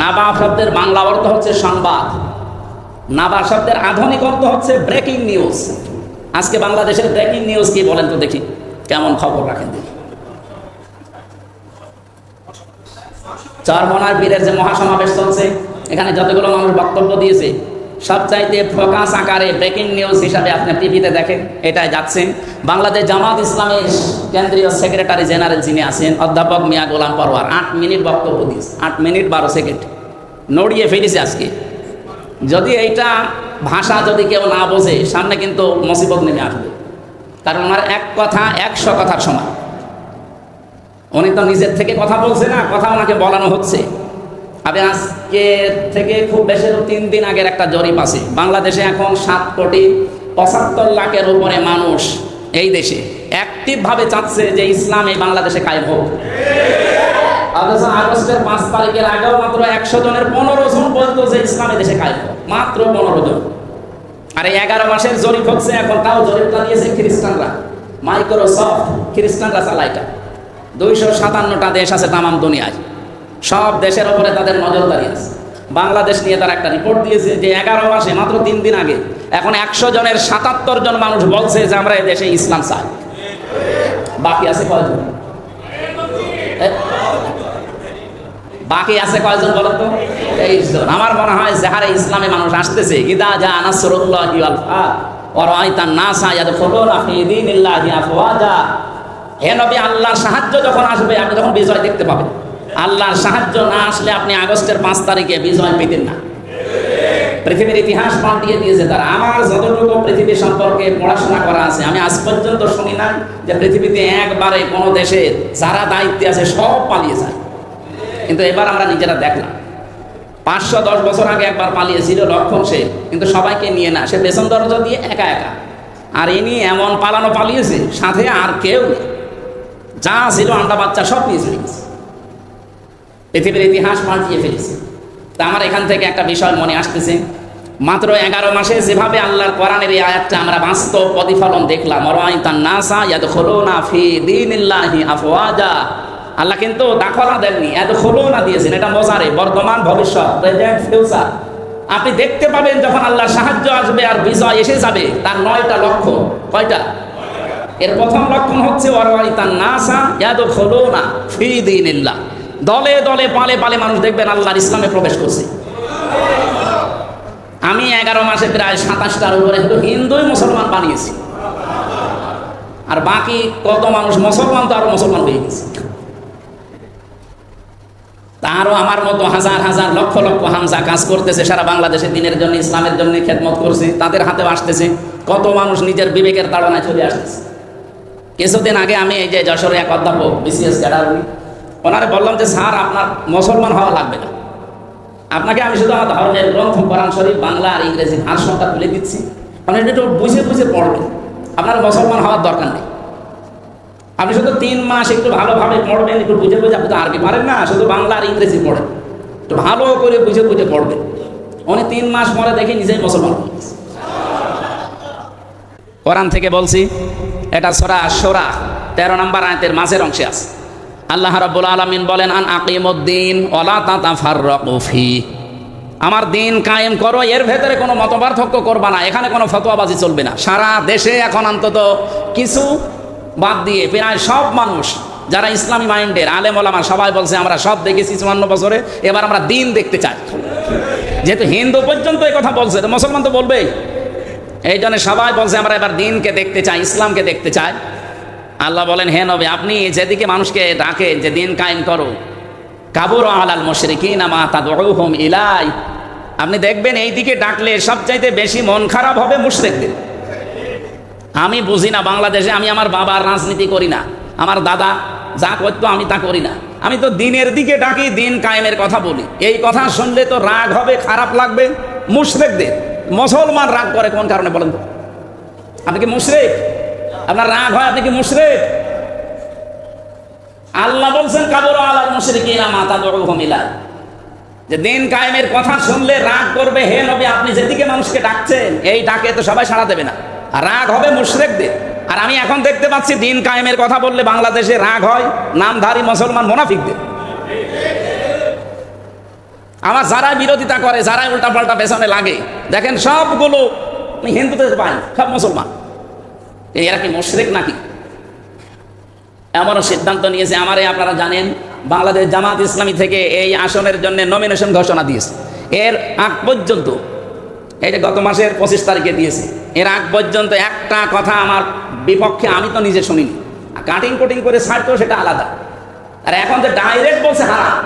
নাবা শব্দের বাংলা অর্থ হচ্ছে সংবাদ। নাবা শব্দের আধুনিক অর্থ হচ্ছে ব্রেকিং নিউজ আজকে বাংলাদেশের ব্রেকিং নিউজ কি বলেন তো দেখি, কেমন খবর রাখেন দেখি। চরমনার বীরের যে মহাসমাবেশ চলছে, এখানে যতগুলো মানুষ বক্তব্য দিয়েছে সবচাইতে ফোকাস আকারে ব্রেকিং নিউজ হিসাবে আপনি টিভিতে দেখেন, এটাই যাচ্ছেন বাংলাদেশ জামাত ইসলামের কেন্দ্রীয় সেক্রেটারি জেনারেল যিনি আছেন, অধ্যাপক মিয়া গোলাম পরওয়ার আট মিনিট বক্তব্য দিয়েছে। আট মিনিট বারো সেকেন্ড নড়িয়ে ফেলেছে আজকে। যদি এইটা ভাষা যদি কেউ না বোঝে, সামনে কিন্তু মুসিবত নেমে আসবে। কারণ ওনার এক কথা, একশো কথার সমান। উনি তো নিজের থেকে কথা বলছে না, কথা ওনাকে বলানো হচ্ছে। আমি আজকে থেকে খুব বেশি তিন দিন আগের একটা জরিপ আছে। বাংলাদেশে এখন সাত কোটি পঁচাত্তর লাখের উপরে মানুষ এই দেশে। অ্যাক্টিভভাবে চাচ্ছে যে ইসলাম এই বাংলাদেশে কায়েম হোক। অথচ আগস্টের পাঁচ তারিখের আগেও মাত্র একশো জনের পনেরো জন বলতো যে ইসলামী দেশে কায়েম হোক। মাত্র পনেরো জন। আর এই এগারো মাসের জরিপ হচ্ছে এখন তাও জরিপটা দিয়েছে খ্রিস্টানরা। মাইক্রোসফট খ্রিস্টানরা চালাইটা দুইশো সাতান্নটা দেশ আছে তামাম দুনিয়ায়। সব দেশের ওপরে তাদের নজরদারি আছে। বাংলাদেশ নিয়ে তারা একটা রিপোর্ট দিয়েছে যে এগারো মাসে, মাত্র তিন দিন আগে, এখন একশো জনের সাতাত্তর জন মানুষ বলছে যে আমরা এই দেশে ইসলাম চাই। বাকি আছে কয়জন? বাকি আছে কয়জন বলেন তো? তেইশ জন। আমার মনে হয় যাহারে ইসলামে মানুষ আসতেছে, ইদা যা নাসরুল্লাহি ওয়া রাআইতান নাসা ইয়াদখুলুনা ফি দীনিল্লাহি আফওয়াজা। হে নবী, আল্লাহর সাহায্য যখন আসবে, আপনি তখন বিজয় দেখতে পাবেন। আল্লাহর সাহায্য না আসলে আপনি আগস্টের পাঁচ তারিখে বিজয় পেতেন না। পৃথিবীর ইতিহাস পাল্টিয়ে দিয়েছে তারা। আমার যতটুকু পৃথিবী সম্পর্কে পড়াশোনা করা আছে, আমি আজ পর্যন্ত শুনি না যে পৃথিবীতে একবারে কোনো দেশে যারা দায়িত্বে আছে সব পালিয়ে যায়। কিন্তু এবার আমরা নিজেরা দেখলাম। পাঁচশো দশ বছর আগে একবার পালিয়েছিল লক্ষণ সে কিন্তু সবাইকে নিয়ে না। সে পেছন দরজা দিয়ে একা একা। আর ইনি এমন পালানো পালিয়েছে, সাথে আর কেউ নেই। যা ছিল আন্ডা বাচ্চা সব নিয়ে চলে গেছে। পৃথিবীর ইতিহাস পাল্টিয়ে ফেলেছে। তা আমার এখান থেকে একটা বিষয় মনে আসতেছে। মাত্র এগারো মাসে যেভাবে আল্লাহর কোরআনের এই আয়াতটা আমরা বাস্তব প্রতিফলন দেখলাম আল্লাহ কিন্তু দাখলা দেননি এত না দিয়েছেন। এটা মজারে বর্তমান ভবিষ্যৎ আপনি দেখতে পাবেন যখন আল্লাহ সাহায্য আসবে আর বিজয় এসে যাবে, তার নয়টা লক্ষ্য কয়টা? এর প্রথম লক্ষণ হচ্ছে ওয়ারাইতান নাসা ইয়াদখুলুনা ফি দীনিল্লাহ। দলে দলে পালে পালে মানুষ দেখবেন আল্লাহর ইসলামে প্রবেশ করছে। আমি এগারো মাসে প্রায় সাতাশটার উপরে শুধু হিন্দুই মুসলমান বানিয়েছি। আর বাকি কত মানুষ মুসলমান, তো আরও মুসলমান হয়ে গেছে। তারও আমার মতো হাজার হাজার লক্ষ লক্ষ হামজা কাজ করতেছে, সারা বাংলাদেশে দিনের জন্য, ইসলামের জন্য খেদমত করছে, তাদের হাতেও আসতেছে। কত মানুষ নিজের বিবেকের তাড়নায় চলে আসতেছে। কিছুদিন আগে আমি এই যে যশোরে এক অধ্যাপক বিসিএস ক্যাডার ওনারে বললাম যে, স্যার, আপনার মুসলমান হওয়া লাগবে না। আপনাকে আমি শুধু আমার ধর্মের গ্রন্থ, কোরআন শরীফ, বাংলা আর ইংরেজি ভাষণটা তুলে দিচ্ছি। মানে একটু বুঝে বুঝে পড়বেন। আপনার মুসলমান হওয়ার দরকার নেই। আপনি শুধু তিন মাস একটু ভালোভাবে পড়বেন, একটু বুঝে বুঝে, আপনি তো আরবি পারেন না, শুধু বাংলা আর ইংরেজি পড়েন। একটু ভালো করে বুঝে বুঝে পড়বেন। উনি তিন মাস পরে দেখি নিজেই মুসলমান কোরআন থেকে বলছি, এটা সরা সোরা তেরো নম্বর আয়তের মাঝের অংশে আছে। আল্লাহ রাব্বুল আলামিন বলেন, আন আকিমুদ্দিন ওয়ালা তাতাফাররাকু ফি। আমার দিন কায়েম করো, এর ভেতরে কোনো মতপার্থক্য করবা না, এখানে কোনো ফতোয়াবাজি চলবে না। সারা দেশে এখন অন্তত কিছু বাদ দিয়ে প্রায় সব মানুষ, যারা ইসলামী মাইন্ডের, আলেম ওলামা সবাই বলছে, আমরা সব দেখেছি চুয়ান্ন বছরে, এবার আমরা দিন দেখতে চাই। যেহেতু হিন্দু পর্যন্ত এই কথা বলছে, তো মুসলমান তো বলবেই। এই জন্য সবাই বলছে, আমরা এবার দিনকে দেখতে চাই, ইসলামকে দেখতে চাই। আল্লাহ বলেন, হে নবে, আপনি যেদিকে মানুষকে ডাকেন যে দিন কায়েম করো, কাবুর আলাল মুশরিকিন মা তাদউহুম ইলাই। আপনি দেখবেন এই দিকে ডাকলে সবচাইতে বেশি মন খারাপ হবে মুশরিকদের। আমি বুঝি না বাংলাদেশে, আমি আমার বাবার রাজনীতি করি না, আমার দাদা যা করতো আমি তা করি না। আমি তো দিনের দিকে ডাকি, দিন কায়েমের কথা বলি। এই কথা শুনলে তো রাগ হবে, খারাপ লাগবে মুশরিকদের। মুসলমান রাগ করে কোন কারণে বলেন তো? আপনি কি মুশরিক? আপনার রাগ হয়, আপনি কি মুশরিক? আল্লাহ বলছেন, কাবর আলাল মুশরিকিনা মাতা ইলা যে দিন কায়েমের কথা শুনলে রাগ করবে, হে নবী, আপনি যেদিকে মানুষকে ডাকছেন, এই ডাকে তো সবাই সাড়া দেবে না। আর রাগ হবে মুশরিকদের। আর আমি এখন দেখতে পাচ্ছি, দিন কায়েমের কথা বললে বাংলাদেশে রাগ হয়, নামধারী মুসলমান মোনাফিকদের। আমার যারা বিরোধিতা করে যারা উল্টা পাল্টা পেছনে লাগে, দেখেন সবগুলো হিন্দুদের পাই, সব মুসলমান। এরা কি মুশরিক নাকি? এমনও সিদ্ধান্ত নিয়েছে, আমারে আপনারা জানেন, বাংলাদেশ জামাত ইসলামী থেকে এই আসনের জন্য নমিনেশন ঘোষণা দিয়েছে। এর আগ পর্যন্ত এটা গত মাসের পঁচিশ তারিখে দিয়েছে, এর আগ পর্যন্ত একটা কথা আমার বিপক্ষে আমি তো নিজে শুনিনি। কাটিং কুটিং করে ছাড়তো সেটা আলাদা। আর এখন যে ডাইরেক্ট বলছে হারাম।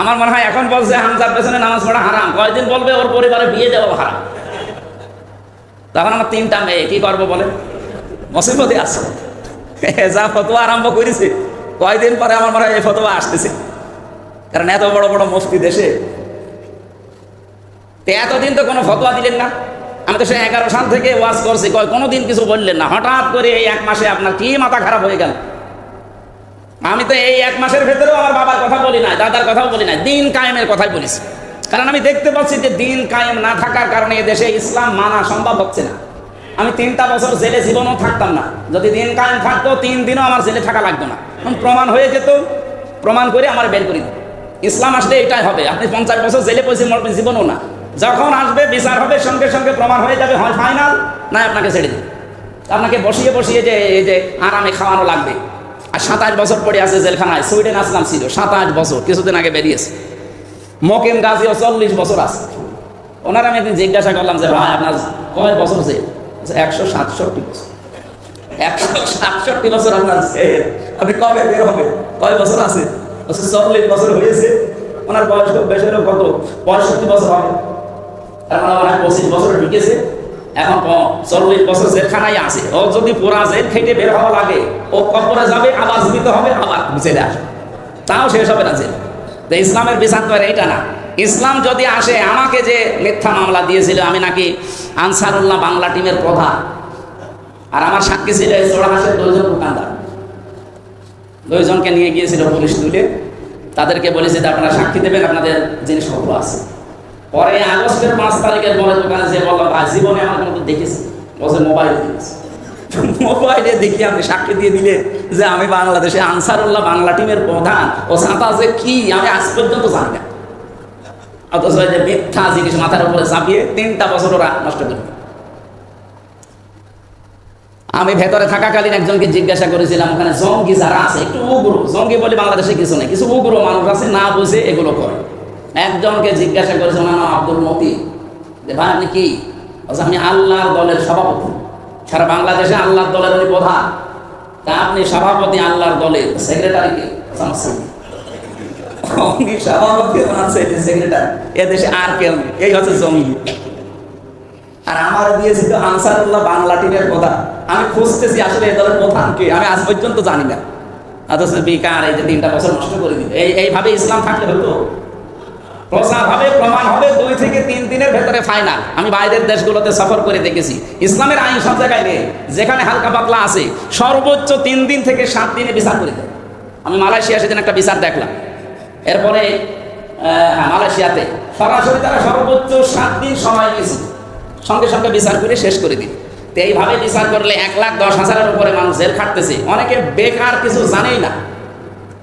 আমার মনে হয় এখন বলছে হামজার পেছনে নামাজ পড়া হারাম। কয়দিন বলবে ওর পরিবারে বিয়ে দেওয়া হারাম। তখন আমার তিনটা মেয়ে, কি করব বলে মুসিবতে আছে। যা ফতোয়া আরম্ভ করেছে, কয়দিন পরে আমার মনে হয় এই ফতোয়া আসতেছে। কারণ এত বড় বড় মুফতি দেশে এতদিন তো কোনো ফতোয়া দিলেন না। আমি তো সে এগারো সাল থেকে ওয়াজ করছি, কয় কোনোদিন কিছু বললেন না। হঠাৎ করে এই এক মাসে আপনার কি মাথা খারাপ হয়ে গেল? আমি তো এই এক মাসের ভেতরেও আমার বাবার কথা বলি না দাদার কথাও বলি না দিন কায়েমের কথাই বলিস কারণ আমি দেখতে পাচ্ছি যে দিন কায়েম না থাকার কারণে দেশে ইসলাম মানা সম্ভব হচ্ছে না। আমি তিনটা বছর জেলে জীবনও থাকতাম না। যদি দিন কায়েম থাকতো, তিন দিনও আমার জেলে থাকা লাগতো না। প্রমাণ হয়ে যেত, প্রমাণ করে আমার বের করে দিত ইসলাম আসলে এটাই হবে। আপনি পঞ্চাশ বছর জেলে পয়সে মরবেন, জীবনও না। যখন আসবে, বিচার হবে, সঙ্গে সঙ্গে প্রমাণ হয়ে যাবে, হয় ফাইনাল না আপনাকে ছেড়ে দিবে আপনাকে বসিয়ে বসিয়ে যে, এই যে আরামে খাওয়ানো লাগবে। আর সাতাশ বছর পরে আছে জেলখানায়। সুইডেন আসলাম ছিল, সাতাশ বছর, কিছুদিন আগে বেরিয়েছে। মকেম গাজীও চল্লিশ বছর আছে। ওনার আমি একদিন জিজ্ঞাসা করলাম যে, ভাই, আপনার কয় বছর যে একশো সাতষট্টি বছর। একশো সাতষট্টি বছর আপনার। আপনি কবে বের হবে কয় বছর আছে? চল্লিশ বছর হয়েছে। ওনার বয়স খুব বেশি হলেও কত? পঁয়ষট্টি বছর হবে। এখন আমার পঁচিশ বছর ঢুকেছে। এখন চল্লিশ বছর জেলখানায় আছে। ও যদি পুরা জেল খেটে বের হওয়া লাগে, ও কবরে যাবে, আবার জীবিত হবে, আবার জেলে আসবে। তাও শেষ হবে না জেল। তো ইসলামের বিচার তো এইটা না। ইসলাম যদি আসে, আমাকে যে মিথ্যা মামলা দিয়েছিল, আমি নাকি আনসারুল্লাহ বাংলা টিমের প্রধান। আর আমার সাক্ষী ছিল দোকানদার। দুইজনকে নিয়ে গিয়েছিল পুলিশ তুলে। তাদেরকে বলেছে যে, আপনারা সাক্ষী দেবেন, আপনাদের জিনিসপত্র আছে। পরে আগস্টের পাঁচ তারিখের পরে দোকানে যে বললাম, ভাই, জীবনে আমার কোনো দেখেছি বলছে, মোবাইল দেখেছি মোবাইলে দেখি আপনি সাক্ষী দিয়ে দিলে যে আমি বাংলাদেশে আনসারুল্লাহ বাংলা টিমের প্রধান। ও সাঁতা যে কি? আমি আজ পর্যন্ত জানি না। অথচ যে মিথ্যা জিনিস মাথার উপরে চাপিয়ে তিনটা বছর ওরা নষ্ট করে দিল। আমি ভেতরে থাকাকালীন একজনকে জিজ্ঞাসা করেছিলাম, ওখানে জঙ্গি যারা আছে, একটু উগ্র, জঙ্গি বলে বাংলাদেশে কিছু নেই, কিছু উগ্র মানুষ আছে, না বুঝে এগুলো করে। একজনকে জিজ্ঞাসা করেছে ওনার নাম আব্দুল মতি যে ভাই, আপনি কি? আমি আল্লাহর দলের সভাপতি। সারা বাংলাদেশে আল্লাহর দলের উনি প্রধান। তা আপনি সভাপতি আল্লাহর দলের সেক্রেটারি কে? বলছে, আমার ছেলে। উনি সভাপতি ওনার ছেলে সেক্রেটারি এই হচ্ছে আর আমার বাংলা টিমের আমি খুঁজতেছি আসলে দলের প্রধান কে। আমি আজ পর্যন্ত বেকার এই যে তিনটা বছর নষ্ট করে এই এইভাবে ইসলাম থাকলে হতো। দুই থেকে তিন দিনের ভেতরে ফাইনাল আমি বাইরের দেশগুলোতে সফর করে দেখেছি। ইসলামের আইন সব জায়গায় যেখানে হালকা পাতলা আছে, সর্বোচ্চ তিন দিন থেকে বিচার করে দেয়। আমি একটা বিচার দেখলাম। এরপরে হ্যাঁ মালয়েশিয়াতে। সরাসরি তারা সর্বোচ্চ সাত দিন সময় সঙ্গে সঙ্গে বিচার করে শেষ করে দিন তো এইভাবে বিচার করলে এক লাখ দশ হাজারের উপরে মানুষ জেল খাটতেছে। অনেকে বেকার কিছু জানেই না।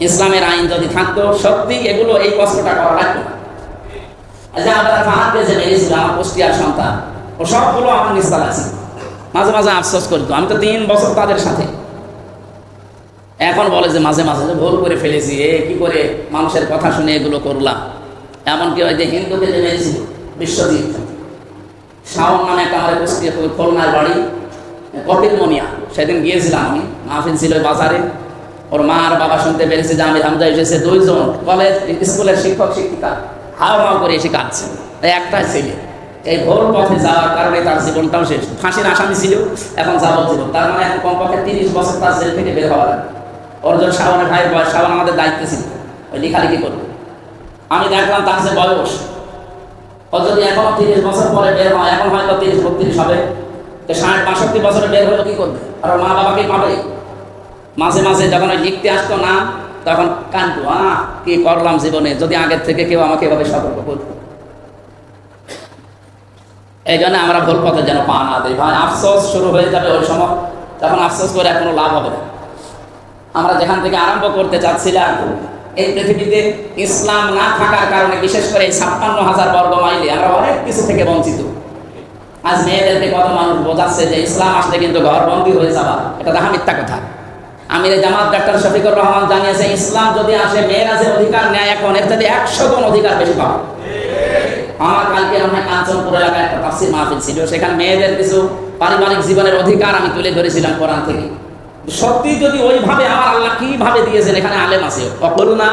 ইসলামের আইন যদি থাকতো সত্যি এগুলো এই কষ্টটা করা লাগতো না। মাঝে মাঝে আফসোস করতো আমি তো তিন বছর তাদের সাথে। এখন বলে যে মাঝে মাঝে ভুল করে ফেলেছি, এ কি করে মানুষের কথা শুনে এগুলো করলাম? এমনকি ওই যে হিন্দুকে যে বিশ্বজিৎ। শাওন নামে একটা খুলনার বাড়ি, কপিল সেদিন গিয়েছিলাম আমি, মাহফিল ছিল বাজারে। ওর মা আর বাবা শুনতে পেরেছে যে আমির হামজা এসেছে দুইজন, কলেজ, স্কুলের শিক্ষক, শিক্ষিকা। হাও হাও করে এসে কাঁদছে। এই একটাই ছেলে। এই ভোর পথে যাওয়ার কারণে তার জীবনটাও শেষ। ফাঁসির আসামি ছিল এখন যাবজ্জীবন। তার মানে এখন কমপক্ষে তিরিশ বছর তার জেল থেকে বের হওয়া লাগে অর্জন শাওনের ভাইয়ের বয়স শাওন আমাদের দায়িত্বে ছিল। ওই লেখালেখি করবে। আমি দেখলাম তার যে বয়স। ও যদি এখনও তিরিশ বছর পরে বের হয়, এখন হয়তো তিরিশ, বত্রিশ হবে। তো ষাট, বাষট্টি বছরে বের হলে কি করবে? আর মা বাবাকে পাবে? মাঝে মাঝে যখন লিখতে আসতো না তখন কান্দু, আহ, কি করলাম জীবনে? যদি আগের থেকে কেউ আমাকে এভাবে সতর্ক করতো। এই জন্য আমরা ভুল পথে যেন পা না দিই। ভাই, আফসোস শুরু হয়ে যাবে ওই সময়। তখন আফসোস করে কোনো লাভ হবে না। আমরা যেখান থেকে আরম্ভ করতে চাচ্ছিলাম, এই পৃথিবীতে ইসলাম না থাকার কারণে বিশেষ করে এই ছাপ্পান্ন হাজার বর্গ মাইলে আমরা অনেক কিছু থেকে বঞ্চিত। আজ মেয়েদেরকে কত মানুষ বোঝাচ্ছে যে ইসলাম আসলে কিন্তু ঘর বন্দী হয়ে যাবা এটা দেখা মিথ্যা কথা। আমির জামাত ডাক্তার শফিকুর রহমান জানিয়েছে, ইসলাম যদি আসে মেয়েরা যে অধিকার নেয় এখন, এর থেকে একশো গুণ অধিকার বেশি পাবে। আমার কালকে আমরা কাঞ্চনপুর এলাকায় একটা তাফসির মাহফিল ছিল, সেখানে মেয়েদের কিছু পারিবারিক জীবনের অধিকার আমি তুলে ধরেছিলাম কোরআন থেকে। সত্যি যদি ওইভাবে আমার আল্লাহ কীভাবে দিয়েছেন, এখানে আলেম আছে। অকল না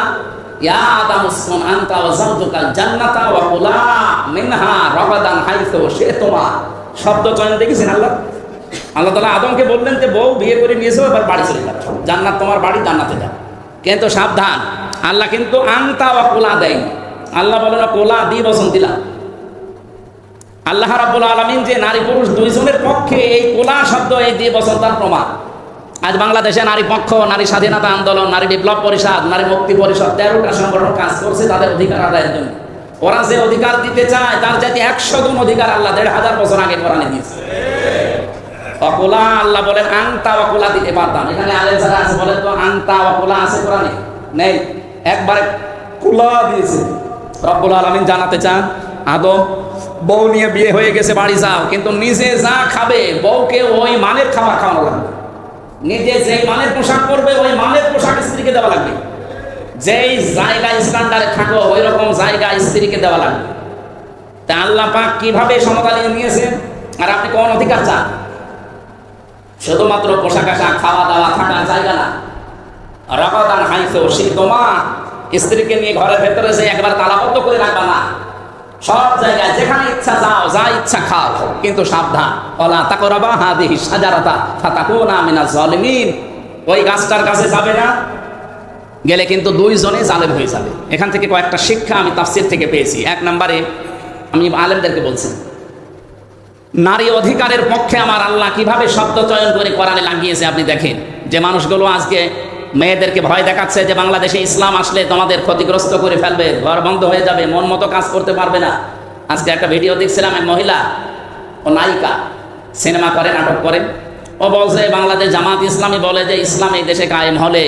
ইয়া আদাম উসকুন আনতা ওয়া যাওজুকাল জান্নাতা ওয়া কুলা মিনহা রাগাদান হাইতু শি'তুমা। শব্দ চয়ন দেখেছেন আল্লাহ? আল্লাহ তাআলা আদমকে বললেন যে, বউ বিয়ে করে নিয়েছো এবার বাড়ি চলে যাও। জান্নাত তোমার বাড়ি, জান্নাতে যাও। কিন্তু সাবধান, আল্লাহ কিন্তু আনতা ওয়া কুলা দেয়নি। আল্লাহ বলে, না, কোলা দি বসন দিলাম। আল্লাহ রাব্বুল আলামিন যে নারী পুরুষ দুইজনের পক্ষে এই কোলা শব্দ, এই দিয়ে বসন তার প্রমাণ। আজ বাংলাদেশে নারী পক্ষ, নারী স্বাধীনতা আন্দোলন, নারী বিপ্লব পরিষদ, নারী মুক্তি পরিষদ, তেরোটা সংগঠন কাজ করছে তাদের অধিকার আদায়ের জন্য। ওরা যে অধিকার দিতে চায়, তার যাতে একশো গুণ অধিকার আল্লাহ দেড় হাজার বছর আগে কোরআনে দিয়েছে। অকুলা আল্লাহ বলেন আংতা অকুলা দিতে পারতাম এখানে আলেম যারা আছে বলেন তো আংতা অকুলা আছে কোরআনে? নেই। একবারে কুলা দিয়েছে। রব্বুল আলমিন জানাতে চান, আদম, বউ নিয়ে বিয়ে হয়ে গেছে, বাড়ি যাও। কিন্তু নিজে যা খাবে, বউকে ওই মানের খাবার খাওয়ানো লাগবে। নিজে যেই মানের পোশাক পরবে, ওই মানের পোশাক স্ত্রীকে দেওয়া লাগবে। যেই জায়গা স্ট্যান্ডার্ডে থাকো ওই রকম জায়গা স্ত্রীকে দেওয়া লাগবে। তা আল্লাহ কীভাবে সমকালীন নিয়েছেন? আর আপনি কোন অধিকার চান? শুধুমাত্র পোশাক আশাক খাওয়া দাওয়া থাকার জায়গা না। রকদান হাইতো সেই তোমা স্ত্রীকে নিয়ে ঘরের ভেতরে যে একবার তালাবদ্ধ করে রাখবা না। সব জায়গায় যেখানে ইচ্ছা যাও, যা ইচ্ছা খাও, কিন্তু সাবধান। ওলা তাকরাবা হাদিহি সাজারাতা ফাতাকুনা মিনাজ জালিমিন। ওই গাছটার কাছে যাবে না। গেলে কিন্তু দুইজনে জালেম হয়ে যাবে। এখান থেকে কয়েকটা শিক্ষা আমি তাফসির থেকে পেয়েছি। এক নম্বরে, আমি আলেমদেরকে বলছি নারী অধিকারের পক্ষে আমার আল্লাহ কীভাবে শব্দ চয়ন করে কোরআনে লাগিয়েছে আপনি দেখেন। যে মানুষগুলো আজকে মেয়েদেরকে ভয় দেখাচ্ছে যে বাংলাদেশে ইসলাম আসলে তোমাদের ক্ষতিগ্রস্ত করে ফেলবে, ঘর বন্ধ হয়ে যাবে, মন মতো কাজ করতে পারবে না। আজকে একটা ভিডিও দেখছিলাম এক মহিলা, ও নায়িকা, সিনেমা করে, নাটক করে। ও বলছে, বাংলাদেশ জামাত ইসলামী বলে যে ইসলাম এই দেশে কায়েম হলে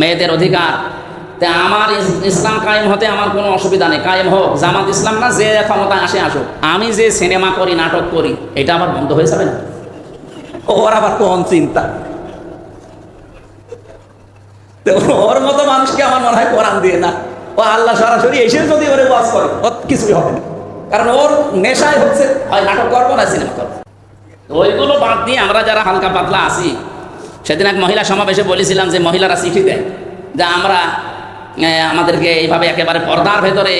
মেয়েদের অধিকার তা আমার ইসলাম কায়েম হতে আমার কোনো অসুবিধা নেই। কায়েম হোক জামাত ইসলাম না যে ক্ষমতায় আসে আসুক। আমি যে সিনেমা করি নাটক করি এটা আমার বন্ধ হয়ে যাবে না? ওর আবার কোন চিন্তা? ওর মতো মানুষকে আমার মনে হয় কোরআন দিয়ে না। ও আল্লাহ সরাসরি এসে যদি ওরে ওয়াজ করে ওর কিছুই হবে না। কারণ ওর নেশায় হচ্ছে হয় নাটক করব না সিনেমা করব। ওইগুলো বাদ দিয়ে আমরা যারা হালকা পাতলা আছি সেদিন এক মহিলা সমাবেশে বলেছিলাম যে মহিলারা চিঠি দেয় যে আমরা আমাদেরকে এইভাবে একেবারে পর্দার ভেতরে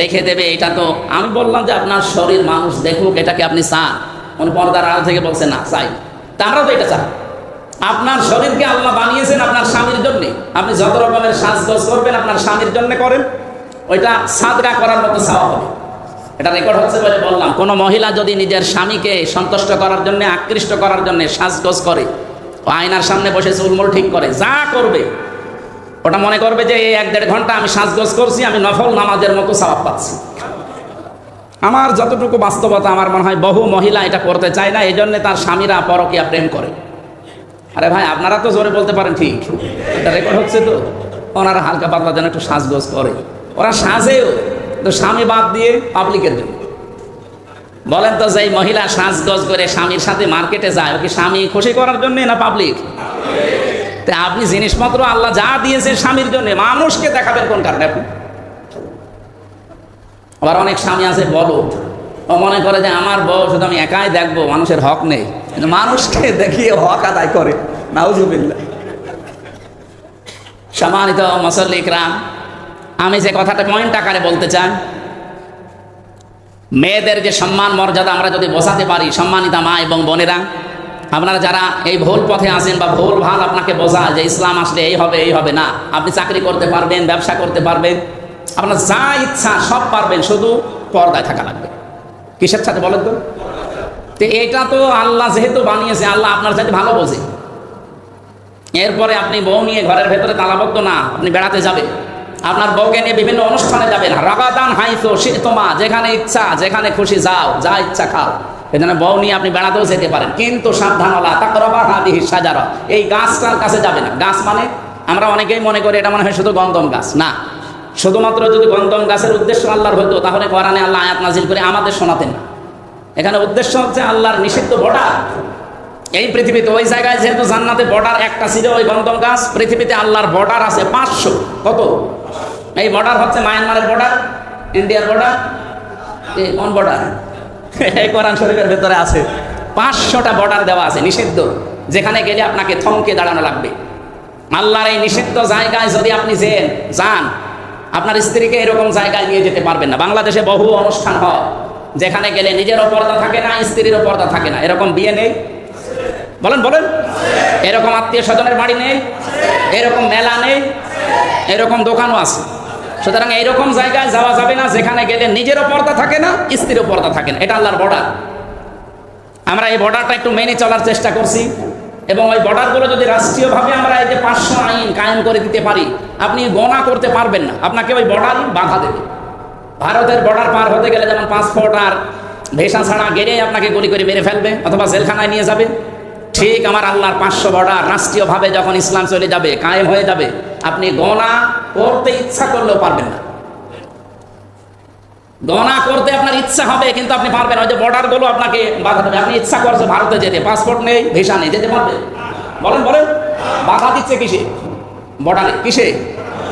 রেখে দেবে, এটা তো আমি বললাম যে আপনার শরীর মানুষ দেখুক, এটাকে আপনি চান। উনি পর্দার আড়াল থেকে বলছে, না, চাই তা তো এটা চাই। আপনার শরীরকে আল্লাহ বানিয়েছেন আপনার স্বামীর জন্যে। আপনি যত রকমের সাজগোজ করবেন, আপনার স্বামীর জন্য করেন। ওইটা সাদগা করার মতো চাওয়া হবে। এটা রেকর্ড হচ্ছে বলে বললাম। কোনো মহিলা যদি নিজের স্বামীকে সন্তুষ্ট করার জন্য, আকৃষ্ট করার জন্য সাজগোজ করে আয়নার সামনে বসে চুলমুল ঠিক করে, যা করবে ওটা মনে করবে যে এই এক দেড় ঘণ্টা আমি সাজগোজ করছি, আমি নফল নামাজের মতো সবাব পাচ্ছি। আমার যতটুকু বাস্তবতা, আমার মনে হয় বহু মহিলা এটা করতে চায় না, এই জন্যে তার স্বামীরা পরকিয়া প্রেম করে। আরে ভাই, আপনারা তো জোরে বলতে পারেন ঠিক। এটা রেকর্ড হচ্ছে তো। ওনারা হালকা পাতলা যেন একটু সাজগোজ করে। ওরা সাজেও তো স্বামী বাদ দিয়ে পাবলিকের জন্য। বলেন তো যে মহিলা সাজগোজ করে স্বামীর সাথে মার্কেটে যায়, ও কি স্বামী খুশি করার জন্য না পাবলিক তা আপনি জিনিসপত্র আল্লাহ যা দিয়েছে স্বামীর জন্য, মানুষকে দেখাবেন কোন কারণে আপনি আবার অনেক স্বামী আছে বলো। ও মনে করে যে আমার বউ শুধু আমি একাই দেখব, মানুষের হক নেই। কিন্তু মানুষকে দেখিয়ে হক আদায় করে। নাউজুবিল্লাহ। সম্মানিত মুসল্লিকরাম আমি যে কথাটা পয়েন্ট আকারে বলতে চাই, মেয়েদের যে সম্মান, মর্যাদা আমরা যদি বসাতে পারি, সম্মানিতা মা এবং বোনেরা আপনারা যারা এই ভুল পথে আসেন বা ভুল ভালো আপনাকে বোঝা যে ইসলাম আসলে এই হবে এই হবে না। আপনি চাকরি করতে পারবেন, ব্যবসা করতে পারবেন। আপনার যা ইচ্ছা সব পারবেন, শুধু পর্দায় থাকা লাগবে। কিসের সাথে বলেন তো? তো এটা তো আল্লাহ যেহেতু বানিয়েছে, আল্লাহ আপনার সাথে ভালো বোঝে। এরপরে আপনি বউ নিয়ে ঘরের ভেতরে তালাবদ্ধ না, আপনি বেড়াতে যাবেন। আপনার বউকে নিয়ে বিভিন্ন অনুষ্ঠানে যাবেন। রাগাদান হাইতো শীতমা যেখানে ইচ্ছা, যেখানে খুশি যাও, যা ইচ্ছা খাও। এখানে বউ নিয়ে আপনি বেড়াতেও যেতে পারেন। কিন্তু সাবধান হলা তাকরবা হাদিহি সাজারা এই গাছটার কাছে যাবে না। গাছ মানে? আমরা অনেকেই মনে করি এটা মনে হয় শুধু গন্ধম গাছ। না। শুধুমাত্র যদি গন্ধম গাছের উদ্দেশ্য আল্লাহর হতো, তাহলে কোরআনে আল্লাহ আয়াত নাজিল করে আমাদের শোনাতেন না। এখানে উদ্দেশ্য হচ্ছে আল্লাহর নিষিদ্ধ বর্ডার এই পৃথিবীতে ওই জায়গায় যেহেতু জান্নাতে বর্ডার একটা ছিল, ওই গন্ধম গাছ, পৃথিবীতে আল্লাহর বর্ডার আছে পাঁচশো। কত? এই বর্ডার হচ্ছে মায়ানমারের বর্ডার ইন্ডিয়ার বর্ডার এই কোন বর্ডার এই কোরআন শরীফের ভেতরে আছে। পাঁচশোটা বর্ডার দেওয়া আছে, নিষিদ্ধ। যেখানে গেলে আপনাকে থমকে দাঁড়ানো লাগবে। আল্লাহর এই নিষিদ্ধ জায়গায় যদি আপনি যেন যান, আপনার স্ত্রীকে এরকম জায়গায় নিয়ে যেতে পারবেন না। বাংলাদেশে বহু অনুষ্ঠান হয়, যেখানে গেলে নিজেরও পর্দা থাকে না, স্ত্রীরও পর্দা থাকে না। এরকম বিয়ে নেই? বলেন বলেন। এরকম আত্মীয় স্বজনের বাড়ি নেই, এরকম মেলা নেই, এরকম দোকানও আছে। সুতরাং এইরকম জায়গায় যাওয়া যাবে না, যেখানে গেলে নিজেরও পর্দা থাকে না, স্ত্রীরও পর্দা থাকে না। এটা আল্লাহর বর্ডার আমরা এই বর্ডারটা একটু মেনে চলার চেষ্টা করছি এবং ওই বর্ডারগুলো যদি রাষ্ট্রীয়ভাবে আমরা এই যে পাঁচশো আইন কায়েম করে দিতে পারি, আপনি গণা করতে পারবেন না। আপনাকে ওই বর্ডারই বাধা দেবে। ভারতের বর্ডার পার হতে গেলে যেমন পাসপোর্ট আর ভেসা ছাড়া গেলেই আপনাকে গুলি করে মেরে ফেলবে, অথবা জেলখানায় নিয়ে যাবে। ঠিক আমার আল্লাহর পাঁচশো বর্ডার রাষ্ট্রীয়ভাবে যখন ইসলাম চলে যাবে, কায়েম হয়ে যাবে, আপনি গণা করতে ইচ্ছা করলেও পারবেন না। গণনা করতে আপনার ইচ্ছা হবে, কিন্তু আপনি পারবেন ওই যে বর্ডারগুলো আপনাকে বাধা দেবে। আপনি ইচ্ছা করছে ভারতে যেতে, পাসপোর্ট নেই, ভিসা নেই, যেতে পারবে। বলেন বলেন, বাধা দিচ্ছে কিসে? বর্ডারে, কিসে?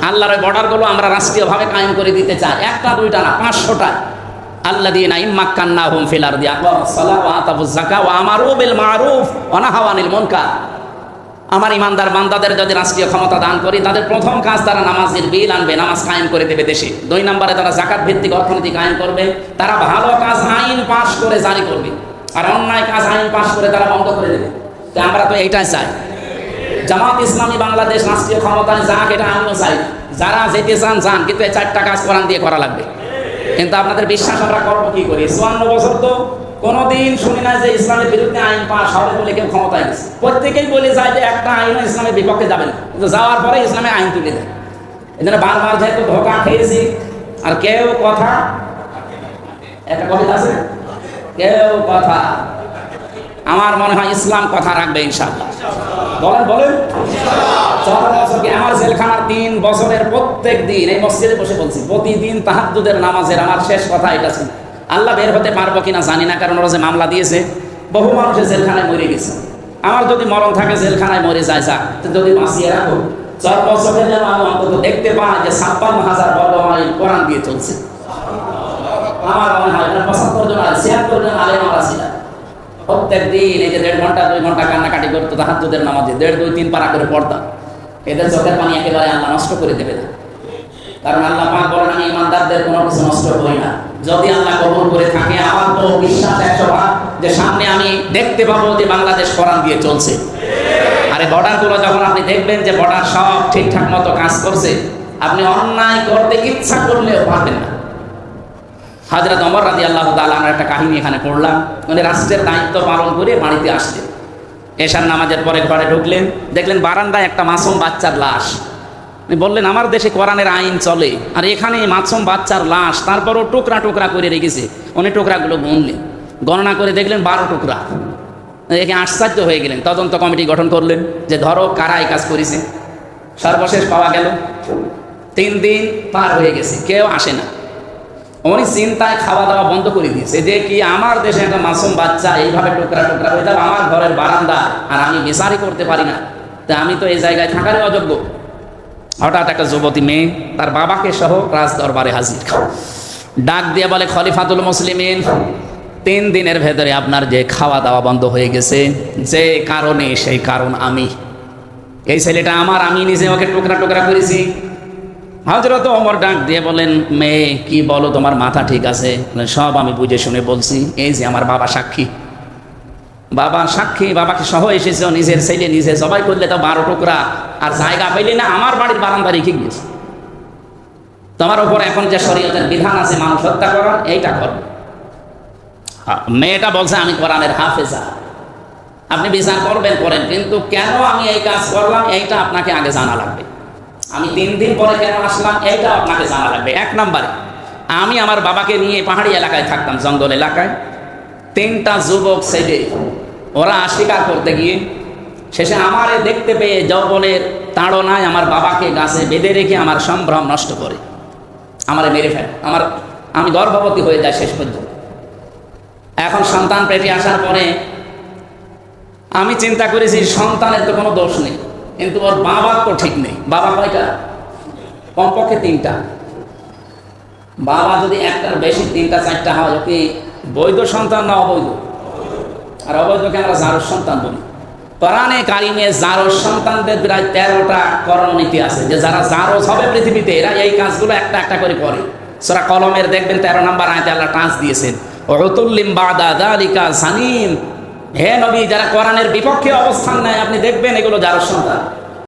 আল্লাহর ওই বর্ডারগুলো আমরা রাষ্ট্রীয়ভাবে কায়েম করে দিতে চাই। একটা, দুইটা না, পাঁচশোটা। আল্লাহ দিয়ে নাই মাক্কান্না হুম ফিলার দিয়া জাকা ও আমারু বিল মারুফ অনাহাওয়ানিল মনকা আমার ইমানদার বান্দাদের যদি রাষ্ট্রীয় ক্ষমতা দান করি, তাদের প্রথম কাজ তারা নামাজের বিল আনবে, নামাজ কায়েম করে দেবে দেশে। দুই নম্বরে তারা জাকাত ভিত্তিক অর্থনীতি কায়েম করবে, তারা ভালো কাজ আইন পাশ করে জারি করবে। আর অন্যায় কাজ আইন পাশ করে তারা বন্ধ করে দেবে। আমরা তো এইটাই চাই। জামাত ইসলামী বাংলাদেশ রাষ্ট্রীয় ক্ষমতায় যাক, এটা আমিও চাই। যারা যেতে চান, যান, কিন্তু এই চারটা কাজ কোরআন দিয়ে করা লাগবে। কিন্তু আপনাদের বিশ্বাস, আমরা করব কি করি? চুয়ান্ন বছর তো কোনোদিন শুনি না যে ইসলামের বিরুদ্ধে আইন পাস হবে বলে কেউ ক্ষমতায় গেছে। প্রত্যেকেই বলে যায় যে একটা আইন ইসলামের বিপক্ষে যাবে না। কিন্তু যাওয়ার পরে ইসলামে আইন তুলে দেয়। এই জন্য বারবার যেহেতু ধোকা খেয়েছি, আর কেউ কথা একটা কবিতা আছে কেউ কথা। আমার মনে হয় ইসলাম কথা রাখবে ইনশাআল্লাহ। বলেন বলেন। চার বছর কি আমার জেলখানার তিন বছরের প্রত্যেক দিন এই মসজিদে বসে বলছি, প্রতিদিন তাহাদুদের নামাজের আমার শেষ কথা এটা ছিল। আল্লাহ বের হতে পারব কিনা জানি না, কারণ ওরা যে মামলা দিয়েছে, বহু মানুষের জেলখানায় মরে গেছে। আমার যদি মরণ থাকে, জেলখানায় মরে যায় তো যদি বাঁচিয়ে রাখো, চার বছরের অন্তত দেখতে পাই যে ছাপ্পান্ন হাজার বর্গ মাইল কোরআন দিয়ে চলছে। আমার মনে হয় আর আলেম আমরা ছিলাম প্রত্যেক দিন এই যে দেড় ঘণ্টা, দুই ঘণ্টা কান্নাকাটি করতো তাহাজ্জুদের নামাজে, দেড়, দুই, তিন পারা করে পড়তাম এদের চোখের পানি একেবারে আল্লাহ নষ্ট করে দেবে না। কারণ আল্লাহ পাক বলেন, আমি ইমানদারদের কোনো কিছু নষ্ট করি না। যদি আল্লাহ কবুল করে থাকে, আমার তো বিশ্বাস একশো ভাগ যে সামনে আমি দেখতে পাবো যে বাংলাদেশ কোরআন দিয়ে চলছে। আরে বর্ডারগুলো যখন আপনি দেখবেন যে বর্ডার সব ঠিকঠাক মতো কাজ করছে, আপনি অন্যায় করতে ইচ্ছা করলেও পারবেন না। হাজরত অমর রাজি আল্লাহ তালার একটা কাহিনী এখানে পড়লাম। উনি রাষ্ট্রের দায়িত্ব পালন করে বাড়িতে আসলেন। এশার নামাজের পরে ঘরে ঢুকলেন, দেখলেন বারান্দায় একটা মাসুম বাচ্চার লাশ। বললেন, আমার দেশে কোরআনের আইন চলে, আর এখানে মাসুম বাচ্চার লাশ। তারপরও টুকরা টুকরা করে রেখেছে। উনি টুকরাগুলো গুনলেন গণনা করে দেখলেন বারো টুকরা। একে আশ্চর্য হয়ে গেলেন। তদন্ত কমিটি গঠন করলেন যে, ধরো কারা এই কাজ করেছে? সর্বশেষ পাওয়া গেল, তিন দিন পার হয়ে গেছে, কেউ আসে না। উনি চিন্তায় খাওয়া দাওয়া বন্ধ করে দিয়েছে। যে কি আমার দেশে একটা মাসুম বাচ্চা এইভাবে টুকরা টুকরা হয়ে যাবে, আমার ঘরের বারান্দা আর আমি বিচারই করতে পারি না। তা আমি তো এই জায়গায় থাকারই অযোগ্য। হঠাৎ একটা যুবতী মেয়ে তার বাবাকে সহ রাজ দরবারে হাজির। ডাক দিয়ে বলে, খলিফাতুল মুসলিমিন, তিন দিনের ভেতরে আপনার যে খাওয়া দাওয়া বন্ধ হয়ে গেছে, যে কারণে সেই কারণ আমি। এই ছেলেটা আমার, আমি নিজে ওকে টুকরা টুকরা করেছি। হজরত অমর ডাক দিয়ে বলেন, মেয়ে, কি বলো, তোমার মাথা ঠিক আছে? সব আমি বুঝে শুনে বলছি, এই যে আমার বাবা সাক্ষী। বাবা সাক্ষী, বাবাকে সহ এসেছে নিজের ছেলে নিজে, সবাই করলে তো বারো টুকরা। আর জায়গা পেলে না, আমার বাড়ির বারান্দা রেখে গিয়েছে তোমার উপর এখন যে শরীয়তের বিধান আছে, মানুষ হত্যা করার, এইটা কর। মেয়েটা বলছে, আমি কোরআনের হাফেজা। আপনি বিচার করবেন, করেন। কিন্তু কেন আমি এই কাজ করলাম, এইটা আপনাকে আগে জানা লাগবে। আমি তিন দিন পরে কেন আসলাম? এটা আপনাকে জানা লাগবে। এক নম্বরে, আমি আমার বাবাকে নিয়ে পাহাড়ি এলাকায় থাকতাম, জঙ্গল এলাকায়। তিনটা যুবক ছেলে, ওরা শিকার করতে গিয়ে, শেষে আমারে দেখতে পেয়ে যৌবনের তাড়নায় আমার বাবাকে গাছে বেঁধে রেখে আমার সম্ভ্রম নষ্ট করে। আমারে মেরে ফেলে। আমার, আমি গর্ভবতী হয়ে যায় শেষ পর্যন্ত। এখন সন্তান পেটে আসার পরে, আমি চিন্তা করেছি, সন্তানের তো কোনো দোষ নেই। কিন্তু ওর বাবার তো ঠিক নেই। বাবা কয়টা? কমপক্ষে তিনটা। বাবা যদি একটার বেশি তিনটা, চারটা হয় ওকে বৈধ সন্তান না অবৈধ? আর অবৈধকে আমরা জারোর সন্তান বলি। কোরআনে কারিমে জারোর সন্তানদের প্রায় তেরোটা করণনীতি আছে, যে যারা জারোস হবে পৃথিবীতে, এরা এই কাজগুলো একটা একটা করে করে। সোরা কলমের দেখবেন তেরো নম্বর আয়তে আল্লাহ টাঁচ দিয়েছেন অতুল্লিম বাদা দালিকা সানিম হে নবী যারা কোরআনের বিপক্ষে অবস্থান নেয় আপনি দেখবেন এগুলো যারা সন্তান।